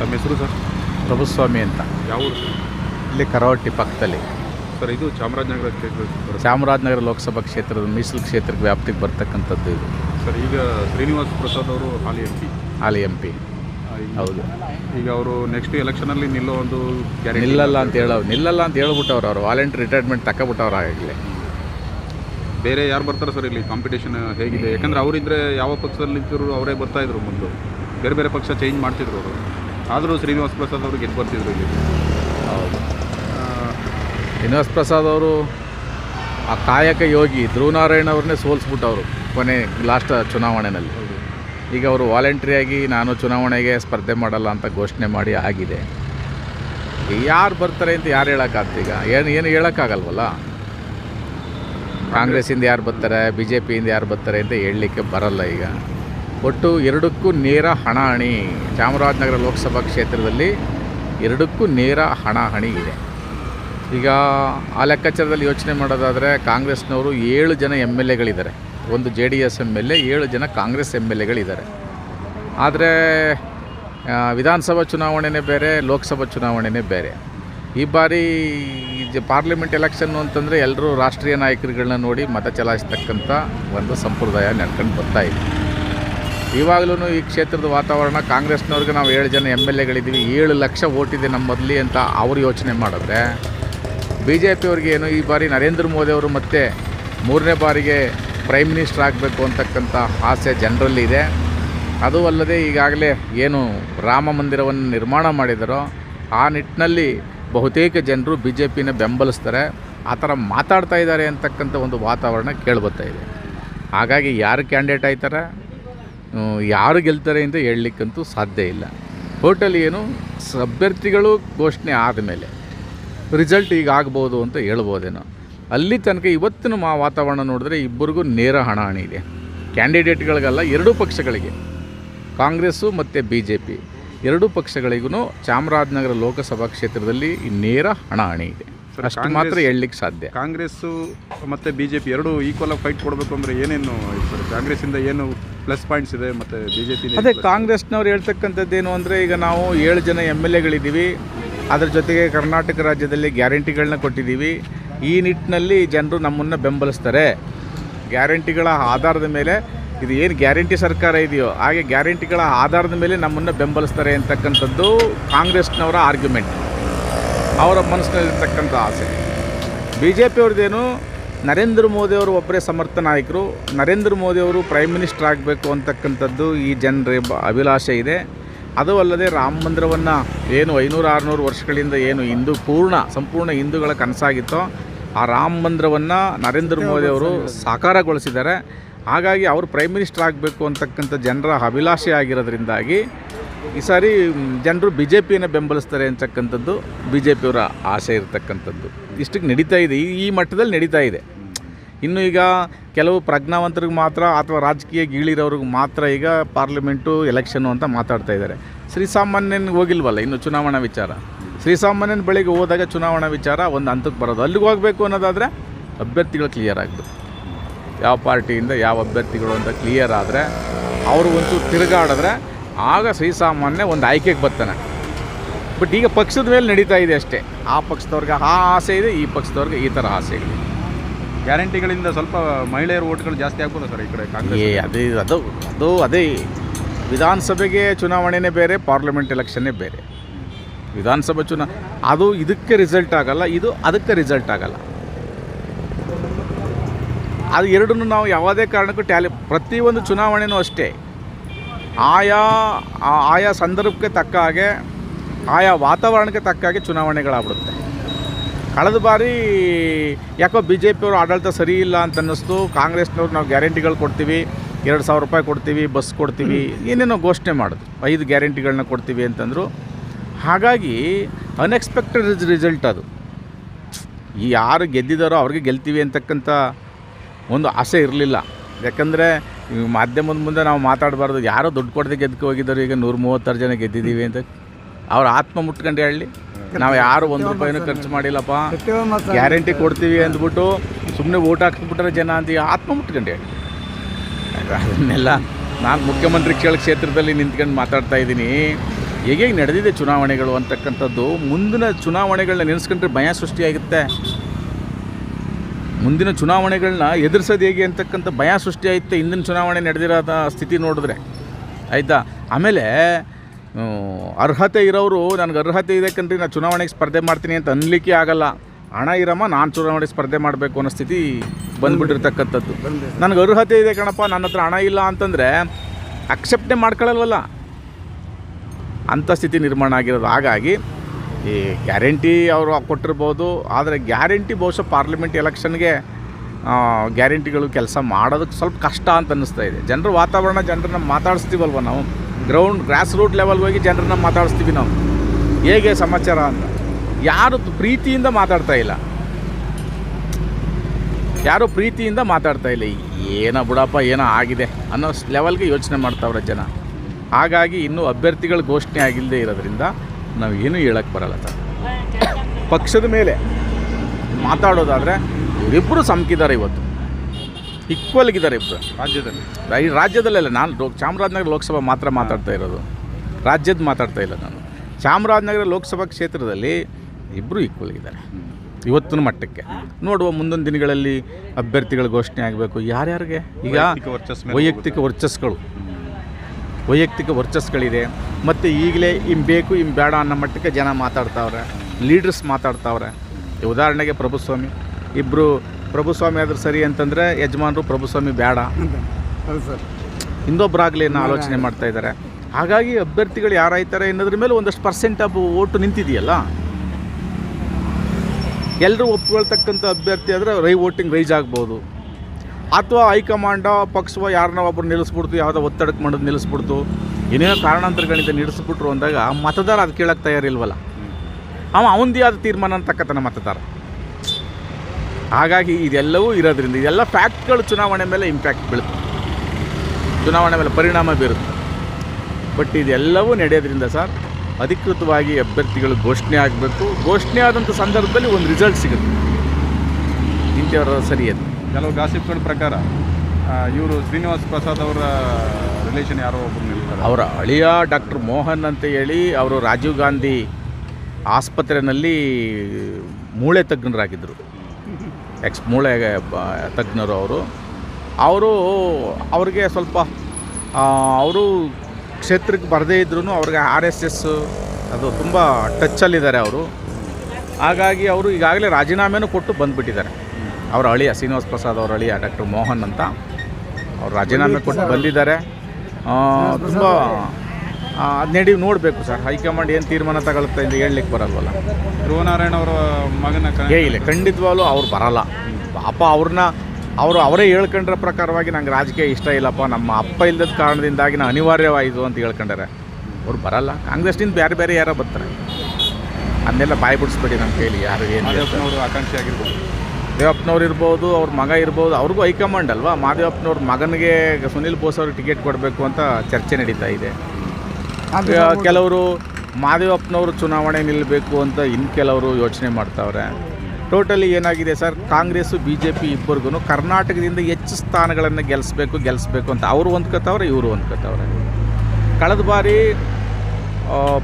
ತಮ್ಮ ಹೆಸರು ಸರ್? ಪ್ರಭುಸ್ವಾಮಿ ಅಂತ. ಯಾವ ಊರು ಸರ್? ಇಲ್ಲಿ ಕರಾವಟ್ಟಿ ಪಕ್ಕದಲ್ಲಿ. ಸರ್ ಇದು ಚಾಮರಾಜನಗರ ಕ್ಷೇತ್ರ ಚಾಮರಾಜನಗರ ಲೋಕಸಭಾ ಕ್ಷೇತ್ರದ ಮೀಸಲು ಕ್ಷೇತ್ರಕ್ಕೆ ವ್ಯಾಪ್ತಿಗೆ ಬರ್ತಕ್ಕಂಥದ್ದು ಇದು. ಸರ್ ಈಗ ಶ್ರೀನಿವಾಸ್ ಪ್ರಸಾದ್ ಅವರು ಹಾಲಿ ಎಂ ಪಿ. ಹಾಲಿ ಎಂ ಪಿ. ಹೌದು. ಈಗ ಅವರು ನೆಕ್ಸ್ಟ್ ಎಲೆಕ್ಷನಲ್ಲಿ ನಿಲ್ಲೋ ಒಂದು ನಿಲ್ಲಲ್ಲ ಅಂತ ಹೇಳೋ ನಿಲ್ಲಲ್ಲ ಅಂತ ಹೇಳ್ಬಿಟ್ಟವ್ರು ಅವರು. ವಾಲಂಟ್ರಿ ರಿಟೈರ್ಮೆಂಟ್ ತಗೊಬಿಟ್ಟವ್ರು ಆಗಲೇ. ಬೇರೆ ಯಾರು ಬರ್ತಾರೆ ಸರ್ ಇಲ್ಲಿ? ಕಾಂಪಿಟೇಷನ್ ಹೇಗಿದೆ? ಯಾಕಂದ್ರೆ ಅವರಿದ್ರೆ ಯಾವ ಪಕ್ಷದಲ್ಲಿ ಇದ್ದರು ಅವರೇ ಬರ್ತಾ ಇದ್ರು ಮೊದಲು ಬೇರೆ ಬೇರೆ ಪಕ್ಷ ಚೇಂಜ್ ಮಾಡ್ತಿದ್ರು ಅವರು. ಆದರೂ ಶ್ರೀನಿವಾಸ್ ಪ್ರಸಾದ್ ಅವರು ಗೆದ್ದು ಬರ್ತಿದ್ರು ಇಲ್ಲಿ. ಹೌದು. ಶ್ರೀನಿವಾಸ ಪ್ರಸಾದ್ ಅವರು ಆ ಕಾಯಕ ಯೋಗಿ ಧ್ರುವನಾರಾಯಣ ಅವ್ರನ್ನೇ ಸೋಲಿಸ್ಬಿಟ್ಟವರು ಕೊನೆ ಲಾಸ್ಟ್ ಚುನಾವಣೆಯಲ್ಲಿ ಈಗ ಅವರು ವಾಲಂಟ್ರಿಯಾಗಿ ನಾನು ಚುನಾವಣೆಗೆ ಸ್ಪರ್ಧೆ ಮಾಡಲ್ಲ ಅಂತ ಘೋಷಣೆ ಮಾಡಿ ಆಗಿದೆ. ಯಾರು ಬರ್ತಾರೆ ಅಂತ ಯಾರು ಹೇಳೋಕ್ಕಾಗ್ತೀಗ ಈಗ? ಏನು ಏನು ಹೇಳೋಕ್ಕಾಗಲ್ವಲ್ಲ? ಕಾಂಗ್ರೆಸ್ಸಿಂದ ಯಾರು ಬರ್ತಾರೆ ಬಿ ಜೆ ಪಿಯಿಂದ ಯಾರು ಬರ್ತಾರೆ ಅಂತ ಹೇಳಲಿಕ್ಕೆ ಬರಲ್ಲ ಈಗ. ಒಟ್ಟು ಎರಡಕ್ಕೂ ನೇರ ಹಣಾಹಣಿ. ಚಾಮರಾಜನಗರ ಲೋಕಸಭಾ ಕ್ಷೇತ್ರದಲ್ಲಿ ಎರಡಕ್ಕೂ ನೇರ ಹಣಾಹಣಿ ಇದೆ. ಈಗ ಆ ಲೆಕ್ಕಾಚಾರದಲ್ಲಿ ಯೋಚನೆ ಮಾಡೋದಾದರೆ ಕಾಂಗ್ರೆಸ್ನವರು ಏಳು ಜನ ಎಂ ಎಲ್ ಎಗಳಿದ್ದಾರೆ. ಒಂದು J D S M L A, ಏಳು ಜನ ಕಾಂಗ್ರೆಸ್ ಎಂ ಎಲ್ ಎಗಳಿದ್ದಾರೆ. ಆದರೆ ವಿಧಾನಸಭಾ ಚುನಾವಣೆನೇ ಬೇರೆ, ಲೋಕಸಭಾ ಚುನಾವಣೆನೇ ಬೇರೆ. ಈ ಬಾರಿ ಪಾರ್ಲಿಮೆಂಟ್ ಎಲೆಕ್ಷನ್ನು ಅಂತಂದರೆ ಎಲ್ಲರೂ ರಾಷ್ಟ್ರೀಯ ನಾಯಕರುಗಳನ್ನ ನೋಡಿ ಮತ ಚಲಾಯಿಸ್ತಕ್ಕಂಥ ಒಂದು ಸಂಪ್ರದಾಯ ನಡ್ಕೊಂಡು ಇದೆ. ಇವಾಗಲೂ ಈ ಕ್ಷೇತ್ರದ ವಾತಾವರಣ ಕಾಂಗ್ರೆಸ್ನವ್ರಿಗೆ ನಾವು ಏಳು ಜನ ಎಂ ಎಲ್ ಎಗಳಿದ್ದೀವಿ, ಏಳು ಲಕ್ಷ ಓಟಿದೆ ನಮ್ಮಲ್ಲಿ ಅಂತ ಅವರು ಯೋಚನೆ ಮಾಡಿದ್ರೆ ಬಿ ಜೆ ಪಿಯವ್ರಿಗೆ ಏನು ಈ ಬಾರಿ ನರೇಂದ್ರ ಮೋದಿ ಅವರು ಮತ್ತೆ ಮೂರನೇ ಬಾರಿಗೆ ಪ್ರೈಮ್ ಮಿನಿಸ್ಟರ್ ಆಗಬೇಕು ಅಂತಕ್ಕಂಥ ಆಸೆ ಜನರಲ್ಲಿ ಇದೆ. ಅದು ಅಲ್ಲದೆ ಈಗಾಗಲೇ ಏನು ರಾಮ ಮಂದಿರವನ್ನು ನಿರ್ಮಾಣ ಮಾಡಿದರೋ, ಆ ನಿಟ್ಟಿನಲ್ಲಿ ಬಹುತೇಕ ಜನರು ಬಿ ಜೆ ಪಿನ ಬೆಂಬಲಿಸ್ತಾರೆ. ಆ ಥರ ಮಾತಾಡ್ತಾ ಇದ್ದಾರೆ ಅಂತಕ್ಕಂಥ ಒಂದು ವಾತಾವರಣ ಕೇಳಿಬರ್ತಾ ಇದೆ. ಹಾಗಾಗಿ ಯಾರು ಕ್ಯಾಂಡಿಡೇಟ್ ಆಯ್ತಾರೆ? ಯಾರು ಗೆಲ್ತಾರೆ ಅಂತ ಹೇಳಲಿಕ್ಕಂತೂ ಸಾಧ್ಯ ಇಲ್ಲ. ಟೋಟಲ್ ಏನು ಅಭ್ಯರ್ಥಿಗಳು ಘೋಷಣೆ ಆದಮೇಲೆ ರಿಸಲ್ಟ್ ಈಗ ಆಗ್ಬೋದು ಅಂತ ಹೇಳ್ಬೋದೇನೋ. ಅಲ್ಲಿ ತನಕ ಇವತ್ತಿನ ಮಾ ವಾತಾವರಣ ನೋಡಿದ್ರೆ ಇಬ್ಬರಿಗೂ ನೇರ ಹಣಾಹಣಿ ಇದೆ. ಕ್ಯಾಂಡಿಡೇಟ್ಗಳಿಗಲ್ಲ ಎರಡೂ ಪಕ್ಷಗಳಿಗೆ. ಕಾಂಗ್ರೆಸ್ಸು ಮತ್ತು ಬಿ ಜೆ ಪಿ ಎರಡೂ ಪಕ್ಷಗಳಿಗೂ ಚಾಮರಾಜನಗರ ಲೋಕಸಭಾ ಕ್ಷೇತ್ರದಲ್ಲಿ ನೇರ ಹಣಾಹಣಿ ಇದೆ. ಅಷ್ಟು ಮಾತ್ರ ಹೇಳಲಿಕ್ಕೆ ಸಾಧ್ಯ. ಕಾಂಗ್ರೆಸ್ಸು ಮತ್ತು ಬಿ ಜೆ ಪಿ ಎರಡೂ ಈಕ್ವಲ್ ಆಗಿ ಫೈಟ್ ಕೊಡಬೇಕು ಅಂದರೆ ಏನೇನು ಕಾಂಗ್ರೆಸ್ಸಿಂದ ಏನು ಪ್ಲಸ್ ಪಾಯಿಂಟ್ಸ್ ಇದೆ ಮತ್ತು ಬಿ ಜೆ ಪಿ ಅದೇ ಕಾಂಗ್ರೆಸ್ನವ್ರು ಹೇಳ್ತಕ್ಕಂಥದ್ದೇನು ಅಂದರೆ ಈಗ ನಾವು ಏಳು ಜನ ಎಂ ಎಲ್ ಎಗಳಿದ್ದೀವಿ. ಅದ್ರ ಜೊತೆಗೆ ಕರ್ನಾಟಕ ರಾಜ್ಯದಲ್ಲಿ ಗ್ಯಾರಂಟಿಗಳನ್ನ ಕೊಟ್ಟಿದ್ದೀವಿ. ಈ ನಿಟ್ಟಿನಲ್ಲಿ ಜನರು ನಮ್ಮನ್ನು ಬೆಂಬಲಿಸ್ತಾರೆ. ಗ್ಯಾರಂಟಿಗಳ ಆಧಾರದ ಮೇಲೆ ಇದು ಏನು ಗ್ಯಾರಂಟಿ ಸರ್ಕಾರ ಇದೆಯೋ ಹಾಗೆ ಗ್ಯಾರಂಟಿಗಳ ಆಧಾರದ ಮೇಲೆ ನಮ್ಮನ್ನು ಬೆಂಬಲಿಸ್ತಾರೆ ಅಂತಕ್ಕಂಥದ್ದು ಕಾಂಗ್ರೆಸ್ನವರ ಆರ್ಗ್ಯುಮೆಂಟ್. ಅವರ ಮನಸ್ಸಿನಲ್ಲಿರ್ತಕ್ಕಂಥ ಆಸೆ. ಬಿ ಜೆ ಪಿಯವ್ರದ್ದೇನು ನರೇಂದ್ರ ಮೋದಿಯವರು ಒಬ್ಬರೇ ಸಮರ್ಥ ನಾಯಕರು. ನರೇಂದ್ರ ಮೋದಿಯವರು ಪ್ರೈಮ್ ಮಿನಿಸ್ಟರ್ ಆಗಬೇಕು ಅಂತಕ್ಕಂಥದ್ದು ಈ ಜನರ ಅಭಿಲಾಷೆ ಇದೆ. ಅದು ಅಲ್ಲದೆ ರಾಮ ಮಂದಿರವನ್ನು ಏನು ಐನೂರು ಆರುನೂರು ವರ್ಷಗಳಿಂದ ಏನು ಹಿಂದೂ ಪೂರ್ಣ, ಸಂಪೂರ್ಣ ಹಿಂದೂಗಳ ಕನಸಾಗಿತ್ತೋ. ಆ ರಾಮ ಮಂದಿರವನ್ನು ನರೇಂದ್ರ ಮೋದಿಯವರು ಸಾಕಾರಗೊಳಿಸಿದ್ದಾರೆ. ಹಾಗಾಗಿ ಅವರು ಪ್ರೈಮ್ ಮಿನಿಸ್ಟರ್ ಆಗಬೇಕು ಅಂತಕ್ಕಂಥ ಜನರ ಅಭಿಲಾಷೆ ಆಗಿರೋದ್ರಿಂದಾಗಿ ಈ ಸಾರಿ ಜನರು ಬಿ ಜೆ ಪಿಯನ್ನು ಬೆಂಬಲಿಸ್ತಾರೆ ಅಂತಕ್ಕಂಥದ್ದು ಬಿ ಜೆ ಪಿಯವರ ಆಸೆ ಇರತಕ್ಕಂಥದ್ದು. ಇಷ್ಟಕ್ಕೆ ನಡೀತಾ ಇದೆ. ಈ ಮಟ್ಟದಲ್ಲಿ ನಡೀತಾ ಇದೆ. ಇನ್ನು ಈಗ ಕೆಲವು ಪ್ರಜ್ಞಾವಂತರಿಗೆ ಮಾತ್ರ ಅಥವಾ ರಾಜಕೀಯ ಗೀಳಿರೋರಿಗೆ ಮಾತ್ರ ಈಗ ಪಾರ್ಲಿಮೆಂಟು ಎಲೆಕ್ಷನ್ನು ಅಂತ ಮಾತಾಡ್ತಾ ಇದ್ದಾರೆ. ಶ್ರೀಸಾಮಾನ್ಯನಿಗೆ ಹೋಗಿಲ್ವಲ್ಲ ಇನ್ನು ಚುನಾವಣಾ ವಿಚಾರ? ಶ್ರೀಸಾಮಾನ್ಯನ ಬಳಿಗೆ ಹೋದಾಗ ಚುನಾವಣಾ ವಿಚಾರ ಒಂದು ಹಂತಕ್ಕೆ ಬರೋದು. ಅಲ್ಲಿಗೆ ಹೋಗಬೇಕು ಅನ್ನೋದಾದರೆ ಅಭ್ಯರ್ಥಿಗಳು ಕ್ಲಿಯರ್ ಆಗಬೇಕು. ಯಾವ ಪಾರ್ಟಿಯಿಂದ ಯಾವ ಅಭ್ಯರ್ಥಿಗಳು ಅಂತ ಕ್ಲಿಯರ್ ಆದರೆ, ಅವರು ಒಂಚೂರು ತಿರುಗಾಡಿದ್ರೆ ಆಗ ಶ್ರೀಸಾಮಾನ್ಯ ಒಂದು ಆಯ್ಕೆಗೆ ಬರ್ತಾನೆ. ಬಟ್ ಈಗ ಪಕ್ಷದ ಮೇಲೆ ನಡೀತಾ ಇದೆ ಅಷ್ಟೇ. ಆ ಪಕ್ಷದವ್ರಿಗೆ ಆ ಆಸೆ ಇದೆ ಈ ಪಕ್ಷದವ್ರಿಗೆ ಈ ಥರ ಆಸೆ ಇದೆ. ಗ್ಯಾರಂಟಿಗಳಿಂದ ಸ್ವಲ್ಪ ಮಹಿಳೆಯರ ಓಟ್ಗಳು ಜಾಸ್ತಿ ಆಗ್ಬೋದಾ ಸರ್ ಈ ಕಡೆ ಕಾಂಗ್ರೆಸ್ ಏ ಅದೇ ಅದು ಅದು ಅದೇ. ವಿಧಾನಸಭೆಗೆ ಚುನಾವಣೆನೇ ಬೇರೆ ಪಾರ್ಲಿಮೆಂಟ್ ಎಲೆಕ್ಷನ್ನೇ ಬೇರೆ. ವಿಧಾನಸಭೆ ಚುನಾ ಅದು ಇದಕ್ಕೆ ರಿಸಲ್ಟ್ ಆಗಲ್ಲ ಇದು ಅದಕ್ಕೆ ರಿಸಲ್ಟ್ ಆಗಲ್ಲ. ಅದು ಎರಡನ್ನೂ ನಾವು ಯಾವುದೇ ಕಾರಣಕ್ಕೂ ಟ್ಯಾಲಿ ಪ್ರತಿಯೊಂದು ಚುನಾವಣೆನೂ ಅಷ್ಟೇ. ಆಯಾ ಆಯಾ ಸಂದರ್ಭಕ್ಕೆ ತಕ್ಕ ಹಾಗೆ, ಆಯಾ ವಾತಾವರಣಕ್ಕೆ ತಕ್ಕ ಹಾಗೆ ಚುನಾವಣೆಗಳಾಗ್ಬಿಡುತ್ತೆ. ಕಳೆದ ಬಾರಿ ಯಾಕೋ ಬಿ ಜೆ ಪಿಯವರು ಆಡಳಿತ ಸರಿ ಇಲ್ಲ ಅಂತ ಅನ್ನಿಸ್ತು ಕಾಂಗ್ರೆಸ್ನವ್ರು ನಾವು ಗ್ಯಾರಂಟಿಗಳು ಕೊಡ್ತೀವಿ. ಎರಡು ಸಾವಿರ ರೂಪಾಯಿ ಕೊಡ್ತೀವಿ, ಬಸ್ ಕೊಡ್ತೀವಿ. ಏನೇನೋ ಘೋಷಣೆ ಮಾಡಿದ್ರು. ಐದು ಗ್ಯಾರಂಟಿಗಳನ್ನ ಕೊಡ್ತೀವಿ ಅಂತಂದರು. ಹಾಗಾಗಿ ಅನ್ಎಕ್ಸ್ಪೆಕ್ಟೆಡ್ ರಿಸಲ್ಟ್ ಅದು. ಯಾರು ಗೆದ್ದಿದ್ದಾರೋ ಅವ್ರಿಗೆ ಗೆಲ್ತೀವಿ ಅಂತಕ್ಕಂಥ ಒಂದು ಆಸೆ ಇರಲಿಲ್ಲ. ಯಾಕಂದರೆ ಈ ಮಾಧ್ಯಮದ ಮುಂದೆ ನಾವು ಮಾತಾಡಬಾರ್ದು. ಯಾರೋ ದುಡ್ಡು ಕೊಡದೆ ಗೆದ್ದು ಹೋಗಿದ್ದರು. ಈಗ ನೂರ ಮೂವತ್ತಾರು ಜನ ಗೆದ್ದಿದ್ದೀವಿ ಅಂತ. ಅವ್ರ ಆತ್ಮ ಮುಟ್ಕೊಂಡು ಹೇಳಿ. ನಾವು ಯಾರು ಒಂದು ರೂಪಾಯಿನೂ ಖರ್ಚು ಮಾಡಿಲ್ಲಪ್ಪ. ಗ್ಯಾರಂಟಿ ಕೊಡ್ತೀವಿ ಅಂದ್ಬಿಟ್ಟು ಸುಮ್ಮನೆ ಓಟ್ ಹಾಕ್ಬಿಟ್ರೆ ಜನ ಅಂತ ಆತ್ಮ ಮುಟ್ಕೊಂಡು ಹೇಳಿ. ಅದನ್ನೆಲ್ಲ ನಾನು ಮುಖ್ಯಮಂತ್ರಿ ಕ್ಷೇತ್ರ ಕ್ಷೇತ್ರದಲ್ಲಿ ನಿಂತ್ಕೊಂಡು ಮಾತಾಡ್ತಾ ಇದ್ದೀನಿ. ಹೇಗೆ ನಡೆದಿದೆ ಚುನಾವಣೆಗಳು ಅಂತಕ್ಕಂಥದ್ದು. ಮುಂದಿನ ಚುನಾವಣೆಗಳನ್ನ ನೆನೆಸ್ಕೊಂಡ್ರೆ ಭಯ ಸೃಷ್ಟಿಯಾಗುತ್ತೆ. ಮುಂದಿನ ಚುನಾವಣೆಗಳನ್ನ ಎದುರಿಸೋದು ಹೇಗೆ ಅಂತಕ್ಕಂಥ ಭಯ ಸೃಷ್ಟಿಯಾಯಿತು ಹಿಂದಿನ ಚುನಾವಣೆ ನಡೆದಿರೋದ ಸ್ಥಿತಿ ನೋಡಿದ್ರೆ. ಆಯಿತಾ? ಆಮೇಲೆ ಅರ್ಹತೆ ಇರೋರು ನನಗೆ ಅರ್ಹತೆ ಇದೆ ಕಣ್ರಿ ನಾನು ಚುನಾವಣೆಗೆ ಸ್ಪರ್ಧೆ ಮಾಡ್ತೀನಿ ಅಂತ ಅನ್ಲಿಕ್ಕೆ ಆಗಲ್ಲ. ಹಣ ಇರಮ್ಮ, ನಾನು ಚುನಾವಣೆಗೆ ಸ್ಪರ್ಧೆ ಮಾಡಬೇಕು ಅನ್ನೋ ಸ್ಥಿತಿ ಬಂದುಬಿಟ್ಟಿರ್ತಕ್ಕಂಥದ್ದು. ನನಗೆ ಅರ್ಹತೆ ಇದೆ ಕಣಪ್ಪ ನನ್ನ ಹತ್ರ ಹಣ ಇಲ್ಲ ಅಂತಂದರೆ ಅಕ್ಸೆಪ್ಟೇ ಮಾಡ್ಕೊಳ್ಳಲ್ವಲ್ಲ ಅಂಥ ಸ್ಥಿತಿ ನಿರ್ಮಾಣ ಆಗಿರೋದು. ಹಾಗಾಗಿ ಈ ಗ್ಯಾರಂಟಿ ಅವರು ಕೊಟ್ಟಿರ್ಬೋದು, ಆದರೆ ಗ್ಯಾರಂಟಿ ಬಹುಶಃ ಪಾರ್ಲಿಮೆಂಟ್ ಎಲೆಕ್ಷನ್ಗೆ ಗ್ಯಾರಂಟಿಗಳು ಕೆಲಸ ಮಾಡೋದಕ್ಕೆ ಸ್ವಲ್ಪ ಕಷ್ಟ ಅಂತ ಅನ್ನಿಸ್ತಾ ಇದೆ. ಜನರ ವಾತಾವರಣ ಜನರನ್ನ ಮಾತಾಡಿಸ್ತೀವಲ್ವ ನಾವು? ಗ್ರೌಂಡ್ ಗ್ರಾಸ್ ರೂಟ್ ಲೆವೆಲ್ಗೆ ಹೋಗಿ ಜನರನ್ನ ಮಾತಾಡಿಸ್ತೀವಿ ನಾವು. ಹೇಗೆ ಸಮಾಚಾರ ಅಂತ? ಯಾರು ಪ್ರೀತಿಯಿಂದ ಮಾತಾಡ್ತಾ ಇಲ್ಲ. ಯಾರು ಪ್ರೀತಿಯಿಂದ ಮಾತಾಡ್ತಾ ಇಲ್ಲ. ಏನೋ ಬಿಡಪ್ಪ, ಏನೋ ಆಗಿದೆ ಅನ್ನೋ ಲೆವೆಲ್ಗೆ ಯೋಚನೆ ಮಾಡ್ತಾವ್ರೆ ಜನ. ಹಾಗಾಗಿ ಇನ್ನೂ ಅಭ್ಯರ್ಥಿಗಳು ಘೋಷಣೆ ಆಗಿಲ್ಲದೆ ಇರೋದ್ರಿಂದ ನಾವು ಏನೂ ಹೇಳಕ್ಕೆ ಬರಲ್ಲ ಸರ್. ಪಕ್ಷದ ಮೇಲೆ ಮಾತಾಡೋದಾದರೆ ಇವರಿಬ್ಬರು ಸಮಕಿದ್ದಾರೆ ಇವತ್ತು. ಈಕ್ವಲ್ಗಿದ್ದಾರೆ ಇಬ್ಬರು ರಾಜ್ಯದಲ್ಲಿ. ಈ ರಾಜ್ಯದಲ್ಲೆಲ್ಲ ನಾನು ಚಾಮರಾಜನಗರ ಲೋಕಸಭಾ ಮಾತ್ರ ಮಾತಾಡ್ತಾ ಇರೋದು. ರಾಜ್ಯದ ಮಾತಾಡ್ತಾ ಇಲ್ಲ ನಾನು. ಚಾಮರಾಜನಗರ ಲೋಕಸಭಾ ಕ್ಷೇತ್ರದಲ್ಲಿ ಇಬ್ಬರು ಈಕ್ವಲ್ ಇದ್ದಾರೆ ಇವತ್ತಿನ ಮಟ್ಟಕ್ಕೆ. ನೋಡುವ ಮುಂದಿನ ದಿನಗಳಲ್ಲಿ ಅಭ್ಯರ್ಥಿಗಳು ಘೋಷಣೆ ಆಗಬೇಕು. ಯಾರ್ಯಾರಿಗೆ? ಈಗ ವೈಯಕ್ತಿಕ ವರ್ಚಸ್ಗಳು ವೈಯಕ್ತಿಕ ವರ್ಚಸ್ಗಳಿದೆ. ಮತ್ತು ಈಗಲೇ ಇಮ್ ಬೇಕು ಇಮ್ ಬೇಡ ಅನ್ನೋ ಮಟ್ಟಕ್ಕೆ ಜನ ಮಾತಾಡ್ತಾವ್ರೆ ಲೀಡರ್ಸ್ ಮಾತಾಡ್ತಾವ್ರೆ. ಉದಾಹರಣೆಗೆ ಪ್ರಭುಸ್ವಾಮಿ. ಇಬ್ಬರು ಪ್ರಭುಸ್ವಾಮಿ ಆದರೂ ಸರಿ ಅಂತಂದರೆ ಯಜಮಾನರು ಪ್ರಭುಸ್ವಾಮಿ ಬೇಡ. ಇನ್ನೊಬ್ಬರಾಗಲಿ ಅನ್ನೋ ಆಲೋಚನೆ ಮಾಡ್ತಾ ಇದ್ದಾರೆ. ಹಾಗಾಗಿ ಅಭ್ಯರ್ಥಿಗಳು ಯಾರಾಯ್ತಾರೆ ಅನ್ನೋದ್ರ ಮೇಲೆ ಒಂದಷ್ಟು ಪರ್ಸೆಂಟ್ ಆಫ್ ಓಟು ನಿಂತಿದೆಯಲ್ಲ? ಎಲ್ಲರೂ ಒಪ್ಕೊಳ್ತಕ್ಕಂಥ ಅಭ್ಯರ್ಥಿ ಆದರೆ ರೈ ವೋಟಿಂಗ್ ರೈಜ್ ಆಗ್ಬೋದು. ಅಥವಾ ಹೈಕಮಾಂಡ ಪಕ್ಷವ ಯಾರನ್ನ ಒಬ್ಬರು ನಿಲ್ಲಿಸ್ಬಿಡ್ತು, ಯಾವುದೋ ಒತ್ತಡಕ್ಕೆ ಮಾಡೋದು ನಿಲ್ಲಿಸ್ಬಿಡ್ತು, ಏನೇನೋ ಕಾರಣಾಂತರಗಳಿಂದ ನಿಲ್ಲಿಸ್ಬಿಟ್ರು ಅಂದಾಗ ಮತದಾರ ಅದು ಕೇಳಕ್ಕೆ ತಯಾರಿಲ್ವಲ್ಲ. ಅವ ಅವನದೇ ಆದ ತೀರ್ಮಾನ ತಕ್ಕತನ ಮತದಾರ. ಹಾಗಾಗಿ ಇದೆಲ್ಲವೂ ಇರೋದ್ರಿಂದ, ಇದೆಲ್ಲ ಫ್ಯಾಕ್ಟ್ಗಳು ಚುನಾವಣೆ ಮೇಲೆ ಇಂಪ್ಯಾಕ್ಟ್ ಬೀಳುತ್ತೆ. ಚುನಾವಣೆ ಮೇಲೆ ಪರಿಣಾಮ ಬೀರುತ್ತೆ. ಬಟ್ ಇದೆಲ್ಲವೂ ನಡೆಯೋದ್ರಿಂದ ಸರ್, ಅಧಿಕೃತವಾಗಿ ಅಭ್ಯರ್ಥಿಗಳು ಘೋಷಣೆ ಆಗಬೇಕು. ಘೋಷಣೆ ಆದಂಥ ಸಂದರ್ಭದಲ್ಲಿ ಒಂದು ರಿಸಲ್ಟ್ ಸಿಗುತ್ತೆ. ಇಂಥವರ ಸರಿ ಕೆಲವು ಗಾಸಿಪ್ಗಳ ಪ್ರಕಾರ ಇವರು ಶ್ರೀನಿವಾಸ್ ಪ್ರಸಾದ್ ಅವರ ರಿಲೇಷನ್ ಯಾರೋ ಒಬ್ಬರು ನಿಲ್ತಾರೆ. ಅವರ ಅಳಿಯ ಡಾಕ್ಟರ್ ಮೋಹನ್ ಅಂತ ಹೇಳಿ ಅವರು ರಾಜೀವ್ ಗಾಂಧಿ ಆಸ್ಪತ್ರೆಯಲ್ಲಿ ಮೂಳೆ ತಜ್ಞರಾಗಿದ್ದರು. ಎಕ್ಸ್ ಮೂಳೆ ತಜ್ಞರು ಅವರು. ಅವರು, ಅವ್ರಿಗೆ ಸ್ವಲ್ಪ ಅವರು ಕ್ಷೇತ್ರಕ್ಕೆ ಬರದೇ ಇದ್ರೂ ಅವ್ರಿಗೆ ಆರ್ ಎಸ್ ಎಸ್ ಅದು ತುಂಬ ಟಚ್ಚಲ್ಲಿದ್ದಾರೆ ಅವರು. ಹಾಗಾಗಿ ಅವರು ಈಗಾಗಲೇ ರಾಜೀನಾಮೆನೂ ಕೊಟ್ಟು ಬಂದುಬಿಟ್ಟಿದ್ದಾರೆ. ಅವರ ಅಳಿಯ ಶ್ರೀನಿವಾಸ ಪ್ರಸಾದ್ ಅವರ ಅಳಿಯ ಡಾಕ್ಟರ್ ಮೋಹನ್ ಅಂತ ಅವ್ರು ರಾಜೀನಾಮೆ ಕೊಟ್ಟು ಬಂದಿದ್ದಾರೆ. ತುಂಬ ಅದು ನಡಿ ನೋಡಬೇಕು ಸರ್. ಹೈಕಮಾಂಡ್ ಏನು ತೀರ್ಮಾನ ತಗೊಳುತ್ತೆ ಅಂತ ಹೇಳಲಿಕ್ಕೆ ಬರಲ್ವಲ್ಲ. ಧ್ರುವನಾರಾಯಣ ಅವರ ಮಗನ ಏ ಇಲ್ಲ ಖಂಡಿತವಾಗ್ಲೂ ಅವ್ರು ಬರಲ್ಲ. ಪಾಪ ಅವ್ರನ್ನ ಅವರು ಅವರೇ ಹೇಳ್ಕೊಂಡ್ರ ಪ್ರಕಾರವಾಗಿ ನಂಗೆ ರಾಜಕೀಯ ಇಷ್ಟ ಇಲ್ಲಪ್ಪ. ನಮ್ಮ ಅಪ್ಪ ಇಲ್ಲದ ಕಾರಣದಿಂದಾಗಿ ನಾನು ಅನಿವಾರ್ಯವಾಯಿತು ಅಂತ ಹೇಳ್ಕೊಂಡಾರೆ. ಅವ್ರು ಬರಲ್ಲ. ಕಾಂಗ್ರೆಸ್ನಿಂದ ಬೇರೆ ಬೇರೆ ಯಾರೋ ಬರ್ತಾರೆ. ಅದನ್ನೆಲ್ಲ ಬಾಯಿ ಬಿಡಿಸ್ಬೇಡಿ ನಮ್ಮ ಕೈಲಿ. ಯಾರು ಏನು ಆಕಾಂಕ್ಷಿ ಆಗಿರ್ಬೋದು. ದೇವಪ್ಪನವ್ರು ಇರ್ಬೋದು ಅವ್ರ ಮಗ ಇರ್ಬೋದು ಅವ್ರಿಗೂ ಹೈಕಮಾಂಡ್ ಅಲ್ವಾ? ಮಾದೇವಪ್ಪನವ್ರ ಮಗನಿಗೆ ಸುನಿಲ್ ಬೋಸ್ ಅವ್ರಿಗೆ ಟಿಕೆಟ್ ಕೊಡಬೇಕು ಅಂತ ಚರ್ಚೆ ನಡೀತಾ ಇದೆ. ಕೆಲವರು ಮಾದೇವಪ್ಪನವರು ಚುನಾವಣೆ ನಿಲ್ಲಬೇಕು ಅಂತ ಇನ್ನು ಕೆಲವರು ಯೋಚನೆ ಮಾಡ್ತಾವ್ರೆ. ಟೋಟಲಿ ಏನಾಗಿದೆ sir Congress B J P ಇಬ್ಬರಿಗೂ ಕರ್ನಾಟಕದಿಂದ ಹೆಚ್ಚು ಸ್ಥಾನಗಳನ್ನು ಗೆಲ್ಲಿಸ್ಬೇಕು ಗೆಲ್ಲಿಸ್ಬೇಕು ಅಂತ ಅವರು ಹೊಂದ್ಕೋತಾವ್ರೆ ಇವರು ಹೊಂದ್ಕೋತಾವ್ರೆ ಕಳೆದ ಬಾರಿ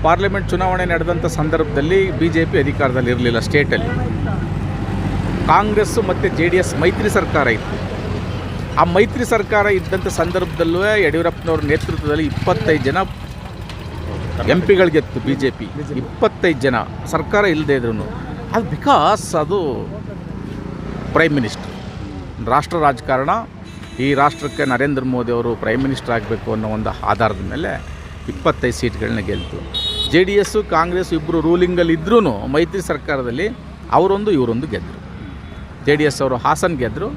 ಪಾರ್ಲಿಮೆಂಟ್ ಚುನಾವಣೆ ನಡೆದಂಥ ಸಂದರ್ಭದಲ್ಲಿ ಬಿ ಜೆ ಪಿ ಅಧಿಕಾರದಲ್ಲಿ ಇರಲಿಲ್ಲ ಸ್ಟೇಟಲ್ಲಿ ಕಾಂಗ್ರೆಸ್ಸು ಮತ್ತು ಜೆ ಡಿ ಎಸ್ ಮೈತ್ರಿ ಸರ್ಕಾರ ಇತ್ತು. ಆ ಮೈತ್ರಿ ಸರ್ಕಾರ ಇದ್ದಂಥ ಸಂದರ್ಭದಲ್ಲೂ ಯಡಿಯೂರಪ್ಪನವ್ರ ನೇತೃತ್ವದಲ್ಲಿ ಇಪ್ಪತ್ತೈದು ಜನ ಎಂ ಪಿಗಳು ಗೆತ್ತು ಬಿ ಜೆ ಪಿ. ಇಪ್ಪತ್ತೈದು ಜನ. ಸರ್ಕಾರ ಇಲ್ಲದೆ ಇದ್ರು ಅದು ಬಿಕಾಸ್ ಅದು ಪ್ರೈಮ್ ಮಿನಿಸ್ಟರ್. ರಾಷ್ಟ್ರ ರಾಜಕಾರಣ, ಈ ರಾಷ್ಟ್ರಕ್ಕೆ ನರೇಂದ್ರ ಮೋದಿ ಅವರು ಪ್ರೈಮ್ ಮಿನಿಸ್ಟರ್ ಆಗಬೇಕು ಅನ್ನೋ ಒಂದು ಆಧಾರದ ಮೇಲೆ ಇಪ್ಪತ್ತೈದು ಸೀಟ್ಗಳನ್ನ ಗೆಲ್ತು. ಜೆ ಡಿ ಎಸ್ಸು ಕಾಂಗ್ರೆಸ್ ಇಬ್ಬರು ರೂಲಿಂಗಲ್ಲಿ ಇದ್ರೂ ಮೈತ್ರಿ ಸರ್ಕಾರದಲ್ಲಿ ಅವರೊಂದು, ಇವರೊಂದು ಗೆದ್ದರು ಜೆ ಡಿ ಎಸ್ ಅವರು ಹಾಸನ್ ಗೆದ್ದರು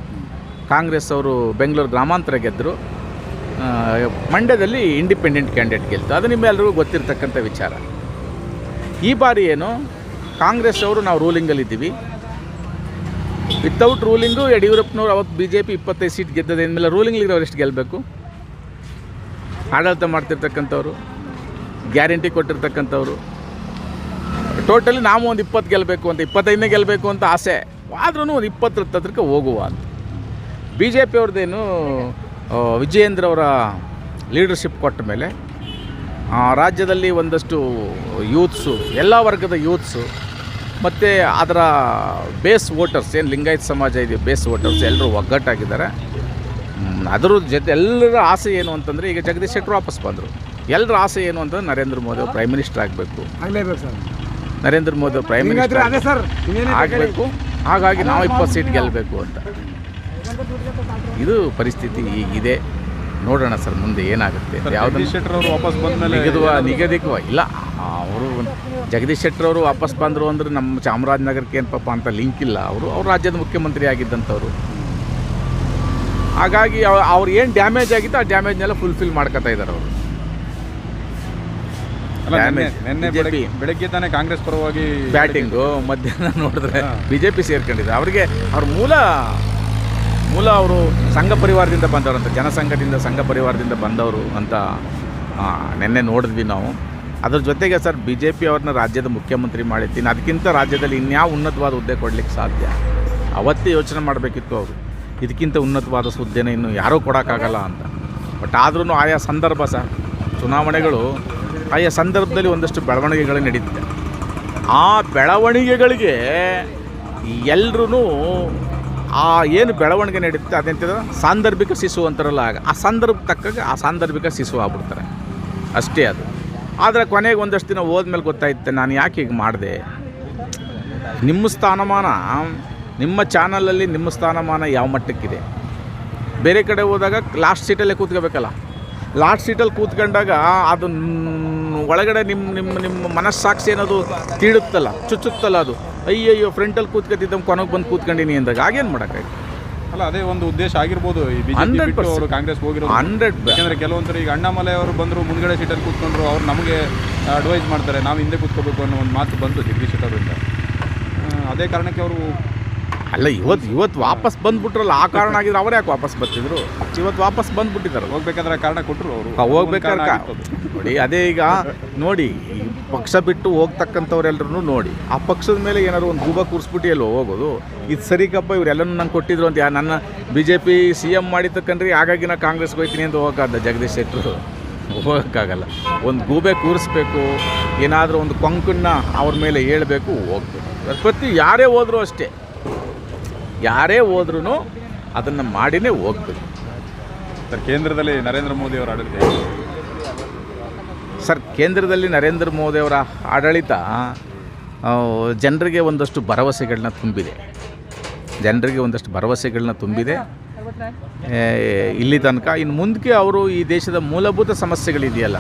ಕಾಂಗ್ರೆಸ್ ಅವರು ಬೆಂಗಳೂರು ಗ್ರಾಮಾಂತರ ಗೆದ್ದರು ಮಂಡ್ಯದಲ್ಲಿ ಇಂಡಿಪೆಂಡೆಂಟ್ ಕ್ಯಾಂಡಿಡೇಟ್ ಗೆಲ್ತು. ಅದು ನಿಮ್ಮೆಲ್ಲರಿಗೂ ಗೊತ್ತಿರತಕ್ಕಂಥ ವಿಚಾರ. ಈ ಬಾರಿ ಏನು, ಕಾಂಗ್ರೆಸ್ ಅವರು ನಾವು ರೂಲಿಂಗಲ್ಲಿದ್ದೀವಿ ವಿತೌಟ್ ರೂಲಿಂಗು, ಯಡಿಯೂರಪ್ಪನವ್ರು ಅವತ್ತು ಬಿ ಜೆ ಪಿ ಇಪ್ಪತ್ತೈದು ಸೀಟ್ ಗೆದ್ದದ ರೂಲಿಂಗ್ಲಿಗೆ ಅವ್ರು ಎಷ್ಟು ಗೆಲ್ಲಬೇಕು ಆಡಳಿತ ಮಾಡ್ತಿರ್ತಕ್ಕಂಥವ್ರು, ಗ್ಯಾರಂಟಿ ಕೊಟ್ಟಿರ್ತಕ್ಕಂಥವ್ರು. ಟೋಟಲಿ ನಾವು ಒಂದು ಇಪ್ಪತ್ತು ಗೆಲ್ಲಬೇಕು ಅಂತ, ಇಪ್ಪತ್ತೈದನೇ ಗೆಲ್ಲಬೇಕು ಅಂತ ಆಸೆ. ಆದ್ರೂ ಒಂದು ಇಪ್ಪತ್ತರ ಹತ್ರಕ್ಕೆ ಹೋಗುವ ಅಂತ. ಬಿ ಜೆ ಪಿ ಅವ್ರದ್ದೇನು ವಿಜಯೇಂದ್ರ ಅವರ ಲೀಡರ್ಶಿಪ್ ಕೊಟ್ಟ ಮೇಲೆ ರಾಜ್ಯದಲ್ಲಿ ಒಂದಷ್ಟು ಯೂತ್ಸು ಎಲ್ಲ ವರ್ಗದ ಯೂತ್ಸು ಮತ್ತು ಅದರ ಬೇಸ್ ವೋಟರ್ಸ್ ಏನು ಲಿಂಗಾಯತ್ ಸಮಾಜ ಇದೆಯೋ ಬೇಸ್ ವೋಟರ್ಸ್ ಎಲ್ಲರೂ ಒಗ್ಗಟ್ಟಾಗಿದ್ದಾರೆ. ಅದರ ಜೊತೆ ಎಲ್ಲರ ಆಸೆ ಏನು ಅಂತಂದರೆ ಈಗ ಜಗದೀಶ್ ಶೆಟ್ಟರು ವಾಪಸ್ ಬಂದರು. ಎಲ್ಲರ ಆಸೆ ಏನು ಅಂತಂದ್ರೆ ನರೇಂದ್ರ ಮೋದಿ ಅವರು ಪ್ರೈಮ್ ಮಿನಿಸ್ಟರ್ ಆಗಬೇಕು. ನರೇಂದ್ರ ಮೋದಿ ಪ್ರೈಮ್ ಮಿನಿಸ್ಟರ್ ಆಗಬೇಕು. ಹಾಗಾಗಿ ನಾವು ಇಪ್ಪತ್ತು ಸೀಟ್ ಗೆಲ್ಲಬೇಕು ಅಂತ. ಇದು ಪರಿಸ್ಥಿತಿ ಈಗಿದೆ ನೋಡೋಣ ಸರ್ ಮುಂದೆ ಏನಾಗುತ್ತೆ. ಯಾವುದು ಯಾವುದನ್ನು ಜಗದೀಶ್ ಶೆಟ್ಟರ್ ಅವರು ವಾಪಸ್ ಬಂದ ಮೇಲೆ ನಿಗದುವ ನಿಗದಿಕವ ಇಲ್ಲ ಅವರು ಜಗದೀಶ್ ಶೆಟ್ಟರ್ ಅವರು ವಾಪಸ್ ಬಂದರು ಅಂದ್ರೆ ನಮ್ಮ ಚಾಮರಾಜನಗರಕ್ಕೆ ಏನು ಪಾಪ ಅಂತ ಲಿಂಕ್ ಇಲ್ಲ. ಅವರು ಅವ್ರ ರಾಜ್ಯದ ಮುಖ್ಯಮಂತ್ರಿ ಆಗಿದ್ದಂಥವ್ರು. ಹಾಗಾಗಿ ಅವ್- ಅವ್ರು ಏನು ಡ್ಯಾಮೇಜ್ ಆಗಿತ್ತು ಆ ಡ್ಯಾಮೇಜ್ನೆಲ್ಲ ಫುಲ್ಫಿಲ್ ಮಾಡ್ಕೋತಾ ಇದ್ದಾರೆ ಅವರು. ನಿನ್ನೆ. ಬೆಳಗ್ಗೆ ಬೆಳಗ್ಗೆ ತಾನೇ ಕಾಂಗ್ರೆಸ್ ಪರವಾಗಿ ಬ್ಯಾಟಿಂಗು ಮಧ್ಯಾಹ್ನ ನೋಡಿದ್ರೆ ಬಿಜೆಪಿ ಬಿ ಜೆ ಪಿ ಸೇರ್ಕೊಂಡಿದ್ದಾರೆ ಅವರಿಗೆ ಅವ್ರ ಮೂಲ ಮೂಲ ಅವರು ಸಂಘ ಪರಿವಾರದಿಂದ ಬಂದವರು ಅಂತ ಜನಸಂಘದಿಂದ ಸಂಘ ಪರಿವಾರದಿಂದ ಬಂದವರು ಅಂತ ನಿನ್ನೆ ನೋಡಿದ್ವಿ ನಾವು. ಅದ್ರ ಜೊತೆಗೆ ಸರ್ ಬಿ ಜೆ ಪಿ ಅವ್ರನ್ನ ರಾಜ್ಯದ ಮುಖ್ಯಮಂತ್ರಿ ಮಾಡಿದ್ದೀನಿ ಅದಕ್ಕಿಂತ ರಾಜ್ಯದಲ್ಲಿ ಇನ್ಯಾವ ಉನ್ನತವಾದ ಹುದ್ದೆ ಕೊಡ್ಲಿಕ್ಕೆ ಸಾಧ್ಯ? ಅವತ್ತೇ ಯೋಚನೆ ಮಾಡಬೇಕಿತ್ತು ಅವರು. ಇದಕ್ಕಿಂತ ಉನ್ನತವಾದ ಹುದ್ದೆನ ಇನ್ನು ಯಾರೂ ಕೊಡೋಕ್ಕಾಗಲ್ಲ ಅಂತ. ಬಟ್ ಆದ್ರೂ ಆಯಾ ಸಂದರ್ಭ ಸರ್. ಚುನಾವಣೆಗಳು ಆಯಾ ಸಂದರ್ಭದಲ್ಲಿ ಒಂದಷ್ಟು ಬೆಳವಣಿಗೆಗಳು ನಡೀತಿದೆ. ಆ ಬೆಳವಣಿಗೆಗಳಿಗೆ ಎಲ್ಲರೂ ಆ ಏನು ಬೆಳವಣಿಗೆ ನಡೆಯುತ್ತೆ ಅದೆಂತದ ಸಾಂದರ್ಭಿಕ ಶಿಶು ಅಂತಾರಲ್ಲ ಆಗ. ಆ ಸಂದರ್ಭ ತಕ್ಕಾಗ ಆ ಸಾಂದರ್ಭಿಕ ಶಿಶು ಆಗ್ಬಿಡ್ತಾರೆ. ಅಷ್ಟೇ ಅದು. ಆದರೆ ಕೊನೆಗೆ ಒಂದಷ್ಟು ದಿನ ಹೋದ್ಮೇಲೆ ಗೊತ್ತಾಯ್ತು ನಾನು ಯಾಕೆ ಹೀಗೆ ಮಾಡಿದೆ? ನಿಮ್ಮ ಸ್ಥಾನಮಾನ, ನಿಮ್ಮ ಚಾನಲಲ್ಲಿ ನಿಮ್ಮ ಸ್ಥಾನಮಾನ ಯಾವ ಮಟ್ಟಕ್ಕಿದೆ? ಬೇರೆ ಕಡೆ ಹೋದಾಗ ಲಾಸ್ಟ್ ಸೀಟಲ್ಲೇ ಕೂತ್ಕೋಬೇಕಲ್ಲ. ಲಾಸ್ಟ್ ಸೀಟಲ್ಲಿ ಕೂತ್ಕೊಂಡಾಗ ಅದು ಒಳಗಡೆ ನಿಮ್ಮ ನಿಮ್ಮ ನಿಮ್ಮ ಮನಸ್ಸಾಕ್ಷಿ ಅನ್ನೋದು ತೀಡುತ್ತಲ್ಲ ಚುಚ್ಚುತ್ತಲ್ಲ ಅದು. ಅಯ್ಯಯ್ಯೋ ಫ್ರಂಟಲ್ಲಿ ಕೂತ್ಕೊತಿದ್ದ ಕೊನೆಗೆ ಬಂದು ಕೂತ್ಕೊಂಡಿನಿ ಅಂದಾಗ ಆಗೇನು ಮಾಡೋಕ್ಕಾಗಿ ಅಲ್ಲ ಅದೇ ಒಂದು ಉದ್ದೇಶ ಆಗಿರ್ಬೋದು ಈ ಬಿಜೆಪಿ 100% ಅವರು ಕಾಂಗ್ರೆಸ್ ಹೋಗಿರೋ ಹಂಡ್ರೆಡ್ ಯಾಕಂದ್ರೆ ಕೆಲವೊಂದ್ಸರಿ ಈಗ ಅಣ್ಣಾಮಲೆ ಅವರು ಬಂದರು ಮುಂದ್ಗಡೆ ಸೀಟಲ್ಲಿ ಕೂತ್ಕೊಂಡ್ರು ಅವ್ರು ನಮಗೆ ಅಡ್ವೈಸ್ ಮಾಡ್ತಾರೆ ನಾವು ಹಿಂದೆ ಕೂತ್ಕೋಬೇಕು ಅನ್ನೋ ಒಂದು ಮಾತು ಬಂತು ಜಗದೀಶ್ ಶೆಟ್ಟರ್ ಅವರಿಂದ. ಅದೇ ಕಾರಣಕ್ಕೆ ಅವರು ಅಲ್ಲ ಇವತ್ತು ಇವತ್ತು ವಾಪಸ್ ಬಂದ್ಬಿಟ್ರಲ್ಲ ಆ ಕಾರಣ ಆಗಿದ್ರೆ ಅವರೇ ಯಾಕೆ ವಾಪಸ್ ಬರ್ತಿದ್ರು? ಇವತ್ತು ವಾಪಸ್ ಬಂದ್ಬಿಟ್ಟಿದ್ದಾರೆ. ಹೋಗ್ಬೇಕಾದ್ರೆ ಕಾರಣ ಕೊಟ್ಟರು ಅವರು. ಹೋಗ್ಬೇಕಾದ್ರೆ ನೋಡಿ ಅದೇ ಈಗ ನೋಡಿ ಈ ಪಕ್ಷ ಬಿಟ್ಟು ಹೋಗ್ತಕ್ಕಂಥವ್ರೆಲ್ಲರೂ ನೋಡಿ ಆ ಪಕ್ಷದ ಮೇಲೆ ಏನಾದ್ರು ಒಂದು ಗೂಬ ಕೂರಿಸ್ಬಿಟ್ಟು ಎಲ್ಲೋ ಹೋಗೋದು ಇದು ಸರಿಕಪ್ಪ ಇವರೆಲ್ಲನೂ ನಂಗೆ ಕೊಟ್ಟಿದ್ರು ಅಂತ ಯಾ- ನನ್ನ B J P C M ಮಾಡಿದ್ದಕ್ಕಂಡ್ರಿ ಹಾಗಾಗಿ ನಾ ಕಾಂಗ್ರೆಸ್ಗೆ ಹೋಗ್ತೀನಿ ಅಂತ ಹೋಗೋಕ್ಕಾದ ಜಗದೀಶ್ ಶೆಟ್ಟರು? ಹೋಗೋಕ್ಕಾಗಲ್ಲ. ಒಂದು ಗೂಬೆ ಕೂರಿಸ್ಬೇಕು ಏನಾದರೂ ಒಂದು ಕೊಂಕನ್ನ ಅವ್ರ ಮೇಲೆ ಹೇಳಬೇಕು ಹೋಗ್ಬೇಕು. ಪ್ರತಿ ಯಾರೇ ಹೋದರೂ ಅಷ್ಟೇ. ಯಾರೇ ಹೋದ್ರೂ ಅದನ್ನು ಮಾಡಿನೇ ಹೋಗ್ಬೇಕು. ಸರ್ ಕೇಂದ್ರದಲ್ಲಿ ನರೇಂದ್ರ ಮೋದಿ ಅವರ ಆಡಳಿತ ಸರ್ ಕೇಂದ್ರದಲ್ಲಿ ನರೇಂದ್ರ ಮೋದಿಯವರ ಆಡಳಿತ ಜನರಿಗೆ ಒಂದಷ್ಟು ಭರವಸೆಗಳನ್ನ ತುಂಬಿದೆ. ಜನರಿಗೆ ಒಂದಷ್ಟು ಭರವಸೆಗಳನ್ನ ತುಂಬಿದೆ. ಇಲ್ಲಿ ತನಕ ಇನ್ನು ಮುಂದಕ್ಕೆ ಅವರು ಈ ದೇಶದ ಮೂಲಭೂತ ಸಮಸ್ಯೆಗಳಿದೆಯಲ್ಲ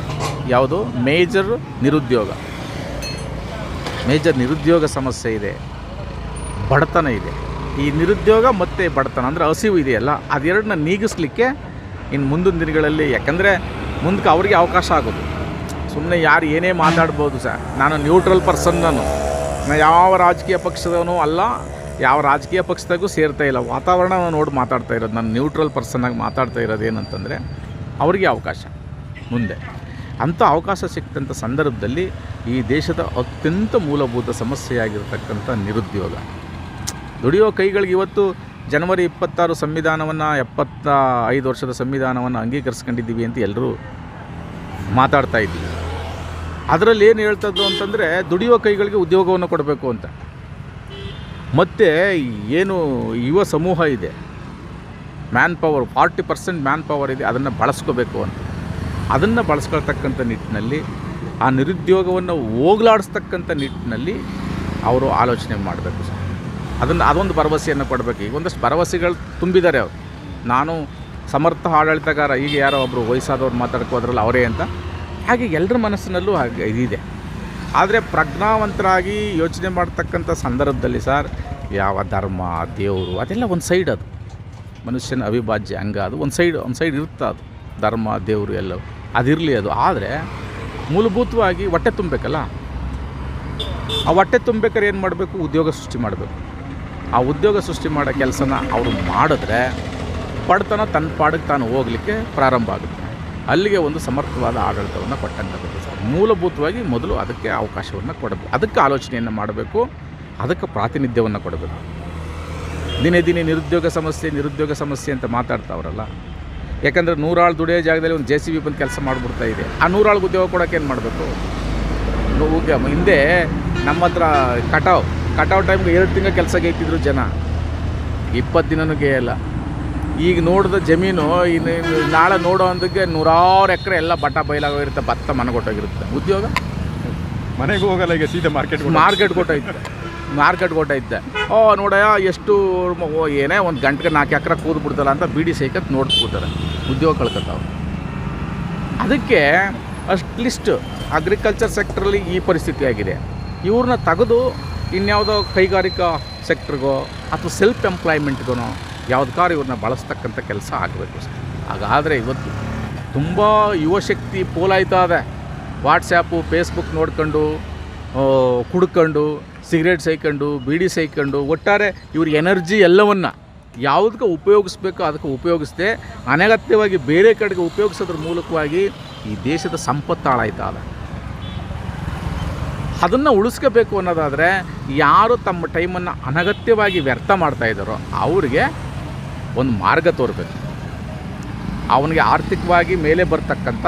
ಯಾವುದು? ಮೇಜರ್ ನಿರುದ್ಯೋಗ. ಮೇಜರ್ ನಿರುದ್ಯೋಗ ಸಮಸ್ಯೆ ಇದೆ. ಬಡತನ ಇದೆ. ಈ ನಿರುದ್ಯೋಗ ಮತ್ತು ಬಡತನ, ಅಂದರೆ ಹಸಿವು ಇದೆಯಲ್ಲ, ಅದೆರಡನ್ನ ನೀಗಿಸ್ಲಿಕ್ಕೆ ಇನ್ನು ಮುಂದಿನ ದಿನಗಳಲ್ಲಿ, ಯಾಕಂದರೆ ಮುಂದಕ್ಕೆ ಅವರಿಗೆ ಅವಕಾಶ ಆಗೋದು. ಸುಮ್ಮನೆ ಯಾರು ಏನೇ ಮಾತಾಡ್ಬೋದು ಸರ್, ನಾನು ನ್ಯೂಟ್ರಲ್ ಪರ್ಸನ್ ನಾನು. ಯಾವ ರಾಜಕೀಯ ಪಕ್ಷದವನು ಅಲ್ಲ, ಯಾವ ರಾಜಕೀಯ ಪಕ್ಷದಾಗೂ ಸೇರ್ತಾ ಇಲ್ಲ. ವಾತಾವರಣ ನೋಡಿ ಮಾತಾಡ್ತಾ ಇರೋದು, ನಾನು ನ್ಯೂಟ್ರಲ್ ಪರ್ಸನ್ನಾಗಿ ಮಾತಾಡ್ತಾ ಇರೋದು ಏನಂತಂದರೆ, ಅವರಿಗೆ ಅವಕಾಶ ಮುಂದೆ. ಅಂಥ ಅವಕಾಶ ಸಿಕ್ಕಂಥ ಸಂದರ್ಭದಲ್ಲಿ ಈ ದೇಶದ ಅತ್ಯಂತ ಮೂಲಭೂತ ಸಮಸ್ಯೆಯಾಗಿರ್ತಕ್ಕಂಥ ನಿರುದ್ಯೋಗ. ದುಡಿಯೋ ಕೈಗಳಿಗೆ ಇವತ್ತು ಜನವರಿ ಇಪ್ಪತ್ತಾರು ಸಂವಿಧಾನವನ್ನು ಎಪ್ಪತ್ತ ಐದು ವರ್ಷದ ಸಂವಿಧಾನವನ್ನು ಅಂಗೀಕರಿಸ್ಕೊಂಡಿದ್ದೀವಿ ಅಂತ ಎಲ್ಲರೂ ಮಾತಾಡ್ತಾ ಇದ್ದೀವಿ. ಅದರಲ್ಲಿ ಏನು ಹೇಳ್ತದ್ದು ಅಂತಂದರೆ ದುಡಿಯೋ ಕೈಗಳಿಗೆ ಉದ್ಯೋಗವನ್ನು ಕೊಡಬೇಕು ಅಂತ. ಮತ್ತು ಏನು ಯುವ ಸಮೂಹ ಇದೆ man power forty percent man power ಇದೆ, ಅದನ್ನು ಬಳಸ್ಕೋಬೇಕು ಅಂತ. ಅದನ್ನು ಬಳಸ್ಕೊಳ್ತಕ್ಕಂಥ ನಿಟ್ಟಿನಲ್ಲಿ, ಆ ನಿರುದ್ಯೋಗವನ್ನು ಹೋಗ್ಲಾಡಿಸ್ತಕ್ಕಂಥ ನಿಟ್ಟಿನಲ್ಲಿ ಅವರು ಆಲೋಚನೆ ಮಾಡಬೇಕು ಸರ್. ಅದನ್ನು ಅದೊಂದು ಭರವಸೆಯನ್ನು ಕೊಡಬೇಕು. ಈಗ ಒಂದಷ್ಟು ಭರವಸೆಗಳು ತುಂಬಿದ್ದಾರೆ ಅವರು. ನಾನು ಸಮರ್ಥ ಆಡಳಿತಗಾರ, ಈಗ ಯಾರೋ ಒಬ್ಬರು ವಯಸ್ಸಾದವ್ರು ಮಾತಾಡ್ಕೋದ್ರಲ್ಲ ಅವರೇ ಅಂತ. ಹಾಗೆ ಎಲ್ಲರ ಮನಸ್ಸಿನಲ್ಲೂ ಹಾಗೆ ಇದಿದೆ. ಆದರೆ ಪ್ರಜ್ಞಾವಂತರಾಗಿ ಯೋಚನೆ ಮಾಡ್ತಕ್ಕಂಥ ಸಂದರ್ಭದಲ್ಲಿ ಸರ್, ಯಾವ ಧರ್ಮ, ದೇವರು, ಅದೆಲ್ಲ ಒಂದು ಸೈಡ್ ಅದು. ಮನುಷ್ಯನ ಅವಿಭಾಜ್ಯ ಅಂಗ ಅದು ಒಂದು ಸೈಡ್ ಒಂದು ಸೈಡ್ ಇರುತ್ತೆ ಅದು. ಧರ್ಮ, ದೇವರು ಎಲ್ಲ ಅದಿರಲಿ ಅದು. ಆದರೆ ಮೂಲಭೂತವಾಗಿ ಹೊಟ್ಟೆ ತುಂಬಬೇಕಲ್ಲ? ಆ ಹೊಟ್ಟೆ ತುಂಬಬೇಕಾದ್ರೆ ಏನು ಮಾಡಬೇಕು? ಉದ್ಯೋಗ ಸೃಷ್ಟಿ ಮಾಡಬೇಕು. ಆ ಉದ್ಯೋಗ ಸೃಷ್ಟಿ ಮಾಡೋ ಕೆಲಸನ ಅವರು ಮಾಡಿದ್ರೆ ಪಡ್ತನ ತನ್ನ ಪಾಡಿಗೆ ತಾನು ಹೋಗಲಿಕ್ಕೆ ಪ್ರಾರಂಭ ಆಗುತ್ತೆ. ಅಲ್ಲಿಗೆ ಒಂದು ಸಮರ್ಥವಾದ ಆಡಳಿತವನ್ನು ಕೊಟ್ಟಂಥದ್ದು ಸರ್. ಮೂಲಭೂತವಾಗಿ ಮೊದಲು ಅದಕ್ಕೆ ಅವಕಾಶವನ್ನು ಕೊಡಬೇಕು. ಅದಕ್ಕೆ ಆಲೋಚನೆಯನ್ನು ಮಾಡಬೇಕು. ಅದಕ್ಕೆ ಪ್ರಾತಿನಿಧ್ಯವನ್ನು ಕೊಡಬೇಕು. ದಿನೇ ದಿನೇ ನಿರುದ್ಯೋಗ ಸಮಸ್ಯೆ ನಿರುದ್ಯೋಗ ಸಮಸ್ಯೆ ಅಂತ ಮಾತಾಡ್ತಾವ್ರಲ್ಲ. ಯಾಕಂದರೆ ನೂರಾಳು ದುಡಿಯೋ ಜಾಗದಲ್ಲಿ ಒಂದು ಜೆ ಸಿ ಬಿ ಬಂದು ಕೆಲಸ ಮಾಡಿಬಿಡ್ತಾ ಇದೆ. ಆ ನೂರಾಳು ಉದ್ಯೋಗ ಕೊಡೋಕೆ ಏನು ಮಾಡಬೇಕು? ಹಿಂದೆ ನಮ್ಮ ಹತ್ರ ಕಟಾವ್ ಕಟಾವ್ ಟೈಮ್ಗೆ ಎರಡು ತಿಂಗಳು ಕೆಲಸ ಗೈತಿದ್ರು ಜನ. ಇಪ್ಪತ್ತು ದಿನನೂ ಗೇಯಲ್ಲ. ಈಗ ನೋಡಿದ ಜಮೀನು ಇನ್ನು ನಾಳೆ ನೋಡೋ ಅಂದಕ್ಕೆ ನೂರಾರು ಎಕರೆ ಎಲ್ಲ ಬಟ್ಟ ಬಯಲಾಗೋಗಿರುತ್ತೆ ಭತ್ತ ಮನೆ ಕೊಟ್ಟೋಗಿರುತ್ತೆ. ಉದ್ಯೋಗ? ಮನೆಗೆ ಹೋಗಲ್ಲ ಈಗ ಸೀದಾ ಮಾರ್ಕೆಟ್ ಮಾರ್ಕೆಟ್ ಕೊಟ್ಟೈತೆ ಮಾರ್ಕೆಟ್ ಕೊಟ್ಟೈತೆ ಓ ನೋಡಯ್ಯ ಎಷ್ಟು ಏನೇ ಒಂದು ಗಂಟೆಗೆ ನಾಲ್ಕು ಎಕರೆ ಕೂದು ಬಿಡ್ತಲ್ಲ ಅಂತ ಬೀಡಿ ಸೈಕತ್ ನೋಡಿ ಕೂತಾರೆ. ಉದ್ಯೋಗ ಕಳ್ಕೊತಾವೆ ಅದಕ್ಕೆ ಅಟ್ಲೀಸ್ಟ್ ಅಗ್ರಿಕಲ್ಚರ್ ಸೆಕ್ಟ್ರಲ್ಲಿ ಈ ಪರಿಸ್ಥಿತಿ ಆಗಿದೆ. ಇವ್ರನ್ನ ತೆಗೆದು ಇನ್ಯಾವುದೋ ಕೈಗಾರಿಕಾ ಸೆಕ್ಟ್ರಿಗೋ ಅಥವಾ ಸೆಲ್ಫ್ ಎಂಪ್ಲಾಯ್ಮೆಂಟ್ಗೋ ಯಾವ್ದಕ್ಕಾರು ಇವ್ರನ್ನ ಬಳಸ್ತಕ್ಕಂಥ ಕೆಲಸ ಆಗಬೇಕು ಸರ್ ಹಾಗಾದರೆ ಇವತ್ತು ತುಂಬ ಯುವಶಕ್ತಿ ಪೋಲಾಯ್ತಾ ಇದೆ ವಾಟ್ಸ್ಯಾಪು ಫೇಸ್ಬುಕ್ ನೋಡ್ಕೊಂಡು ಕುಡ್ಕೊಂಡು ಸಿಗರೇಟ್ ಸೈಕೊಂಡು ಬೀಡಿ ಸೈಕೊಂಡು ಒಟ್ಟಾರೆ ಇವ್ರ ಎನರ್ಜಿ ಎಲ್ಲವನ್ನು ಯಾವುದಕ್ಕೆ ಉಪಯೋಗಿಸ್ಬೇಕೋ ಅದಕ್ಕೆ ಉಪಯೋಗಿಸ್ದೆ ಅನಗತ್ಯವಾಗಿ ಬೇರೆ ಕಡೆಗೆ ಉಪಯೋಗಿಸೋದ್ರ ಮೂಲಕವಾಗಿ ಈ ದೇಶದ ಸಂಪತ್ತು ಹಾಳಾಯ್ತಾ ಇದೆ ಅದನ್ನು ಉಳಿಸ್ಕೋಬೇಕು ಅನ್ನೋದಾದರೆ ಯಾರು ತಮ್ಮ ಟೈಮನ್ನು ಅನಗತ್ಯವಾಗಿ ವ್ಯರ್ಥ ಮಾಡ್ತಾ ಇದ್ದಾರೋ ಅವರಿಗೆ ಒಂದು ಮಾರ್ಗ ತೋರಬೇಕು. ಅವನಿಗೆ ಆರ್ಥಿಕವಾಗಿ ಮೇಲೆ ಬರ್ತಕ್ಕಂಥ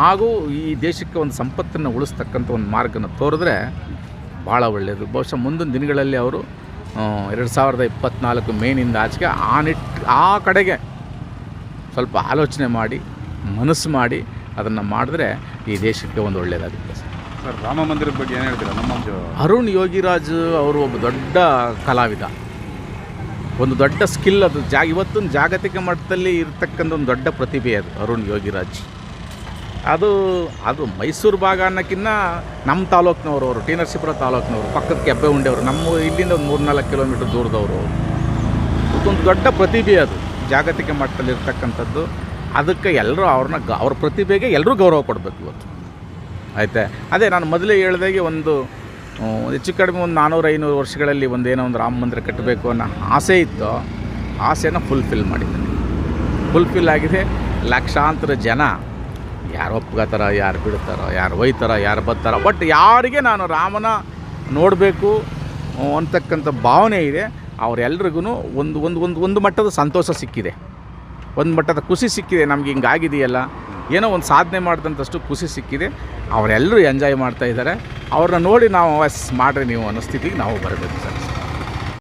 ಹಾಗೂ ಈ ದೇಶಕ್ಕೆ ಒಂದು ಸಂಪತ್ತನ್ನು ಉಳಿಸ್ತಕ್ಕಂಥ ಒಂದು ಮಾರ್ಗನ ತೋರಿದ್ರೆ ಭಾಳ ಒಳ್ಳೆಯದು ಬಹುಶಃ ಮುಂದಿನ ದಿನಗಳಲ್ಲಿ ಅವರು ಎರಡು ಸಾವಿರದ ಇಪ್ಪತ್ತ್ನಾಲ್ಕು ಮೇನಿಂದ ಆಚೆಗೆ ಆ ನಿಟ್ಟು ಆ ಕಡೆಗೆ ಸ್ವಲ್ಪ ಆಲೋಚನೆ ಮಾಡಿ, ಮನಸ್ಸು ಮಾಡಿ ಅದನ್ನು ಮಾಡಿದ್ರೆ ಈ ದೇಶಕ್ಕೆ ಒಂದು ಒಳ್ಳೆಯದಾಗುತ್ತೆ ಸರ್ ರಾಮ ಮಂದಿರದ ಬಗ್ಗೆ ಏನು ಹೇಳ್ತೀರಾ? ನಮ್ಮ ಅರುಣ್ ಯೋಗಿರಾಜ್ ಅವರು ಒಬ್ಬ ದೊಡ್ಡ ಕಲಾವಿದ. ಒಂದು ದೊಡ್ಡ ಸ್ಕಿಲ್ ಅದು. ಜಾ, ಇವತ್ತೊಂದು ಜಾಗತಿಕ ಮಟ್ಟದಲ್ಲಿ ಇರತಕ್ಕಂಥ ಒಂದು ದೊಡ್ಡ ಪ್ರತಿಭೆ ಅದು, ಅರುಣ್ ಯೋಗಿರಾಜ್. ಅದು ಅದು ಮೈಸೂರು ಭಾಗ ಅನ್ನೋಕ್ಕಿಂತ ನಮ್ಮ ತಾಲೂಕಿನವರು ಅವರು ಟಿ ನರಸೀಪುರ ತಾಲೂಕಿನವರು, ಪಕ್ಕದ ಕೆಬ್ಬೆ ಉಂಡೆಯವರು, ನಮ್ಮ ಇಲ್ಲಿಂದ ಒಂದು ಮೂರ್ನಾಲ್ಕು ಕಿಲೋಮೀಟ್ರ್ ದೂರದವರು. ಅದೊಂದು ದೊಡ್ಡ ಪ್ರತಿಭೆ ಅದು, ಜಾಗತಿಕ ಮಟ್ಟದಲ್ಲಿ ಇರ್ತಕ್ಕಂಥದ್ದು. ಅದಕ್ಕೆ ಎಲ್ಲರೂ ಅವ್ರನ್ನ ಗ, ಅವ್ರ ಪ್ರತಿಭೆಗೆ ಎಲ್ಲರೂ ಗೌರವ ಕೊಡಬೇಕು ಇವತ್ತು. ಆಯ್ತಾ. ಅದೇ ನಾನು ಮೊದಲೇ ಹೇಳ್ದಾಗೆ ಒಂದು ಹೆಚ್ಚು ಕಡಿಮೆ ಒಂದು ನಾನ್ನೂರು ಐನೂರು ವರ್ಷಗಳಲ್ಲಿ ಒಂದೇನೋ ಒಂದು ರಾಮ ಮಂದಿರ ಕಟ್ಟಬೇಕು ಅನ್ನೋ ಆಸೆ ಇತ್ತು. ಆಸೆನ ಫುಲ್ಫಿಲ್ ಮಾಡಿದ್ದಾನೆ ಫುಲ್ಫಿಲ್ ಆಗಿದೆ. ಲಕ್ಷಾಂತರ ಜನ ಯಾರು ಒಪ್ಗತಾರ ಯಾರು ಬಿಡ್ತಾರೋ, ಯಾರು ಒಯ್ತಾರೋ, ಯಾರು ಬರ್ತಾರೋ ಬಟ್ ಯಾರಿಗೆ ನಾನು ರಾಮನ ನೋಡಬೇಕು ಅಂತಕ್ಕಂಥ ಭಾವನೆ ಇದೆ. ಅವರೆಲ್ರಿಗೂ ಒಂದು ಒಂದು ಒಂದು ಒಂದು ಮಟ್ಟದ ಸಂತೋಷ ಸಿಕ್ಕಿದೆ. ಒಂದು ಮಟ್ಟದ ಖುಷಿ ಸಿಕ್ಕಿದೆ. ನಮ್ಗೆ ಹಿಂಗಾಗಿದೆಯಲ್ಲ. ಏನೋ ಒಂದು ಸಾಧನೆ ಮಾಡಿದಂಥಷ್ಟು ಖುಷಿ ಸಿಕ್ಕಿದೆ. ಅವರೆಲ್ಲರೂ ಎಂಜಾಯ್ ಮಾಡ್ತಾ ಇದ್ದಾರೆ. ಅವ್ರನ್ನ ನೋಡಿ ನಾವು ಎಸ್ ಮಾಡಿರಿ ನೀವು ಅನ್ನೋ ಸ್ಥಿತಿಗೆ ನಾವು ಬರಬೇಕು ಸರ್.